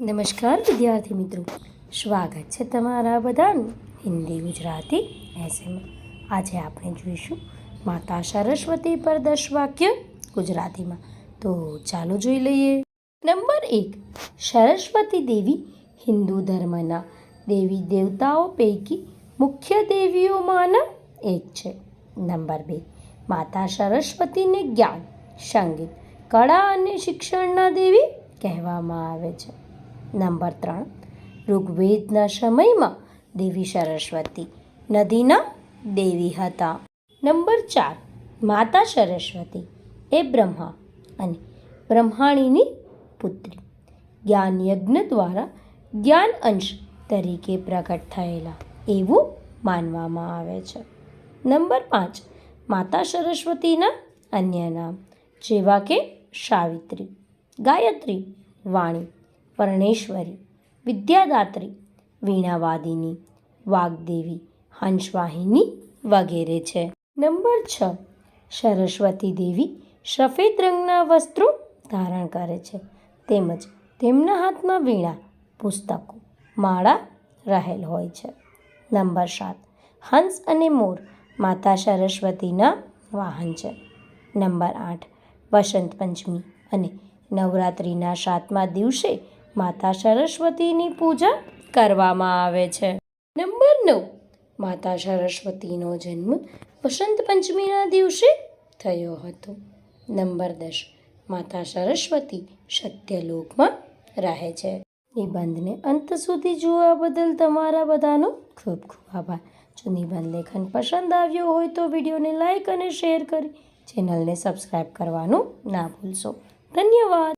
નમસ્કાર, વિદ્યાર્થી મિત્રો. સ્વાગત છે તમારા બધાનું હિન્દી ગુજરાતી એસેમાં આજે આપણે જોઈશું માતા સરસ્વતી પર દસ વાક્ય ગુજરાતીમાં. તો ચાલો જોઈ લઈએ. નંબર એક, સરસ્વતી દેવી હિન્દુ ધર્મના દેવી દેવતાઓ પૈકી મુખ્ય દેવીઓમાંના એક છે. નંબર બે, માતા સરસ્વતીને જ્ઞાન, સંગીત, કળા અને શિક્ષણના દેવી કહેવામાં આવે છે. નંબર ત્રણ. ઋગ્વેદના સમયમાં દેવી સરસ્વતી નદીના દેવી હતા. નંબર ચાર. માતા સરસ્વતી એ બ્રહ્મા અને બ્રહ્માણીની પુત્રી. જ્ઞાન યજ્ઞ દ્વારા જ્ઞાન અંશ તરીકે પ્રગટ થયેલા એવું માનવામાં આવે છે. નંબર પાંચ. માતા સરસ્વતીના અન્ય નામ જેવા કે સાવિત્રી, ગાયત્રી, વાણી પરણેશ્વરી, વિદ્યાદાત્રી, વીણાવાદિની, વાગદેવી, હંસવાહિની વગેરે છે. નંબર છ, સરસ્વતી દેવી સફેદ રંગના વસ્ત્રો ધારણ કરે છે. તેમજ તેમના હાથમાં વીણા, પુસ્તકો, માળા રહેલ હોય છે. નંબર સાત, હંસ અને મોર માતા સરસ્વતીના વાહન છે. નંબર આઠ, વસંત પંચમી અને નવરાત્રિના સાતમા દિવસે માતા સરસ્વતીની પૂજા કરવામાં આવે છે. નંબર નવ. માતા સરસ્વતીનો જન્મ વસંત પંચમીના દિવસે થયો હતો. નંબર દસ. માતા સરસ્વતી સત્યલોકમાં રહે છે. નિબંધને અંત સુધી જોવા બદલ તમારા બધાનો ખૂબ ખૂબ આભાર. જો નિબંધ લેખન પસંદ આવ્યો હોય તો વિડીયોને લાઇક અને શેર કરી ચેનલને સબસ્ક્રાઈબ કરવાનું ના ભૂલશો. ધન્યવાદ.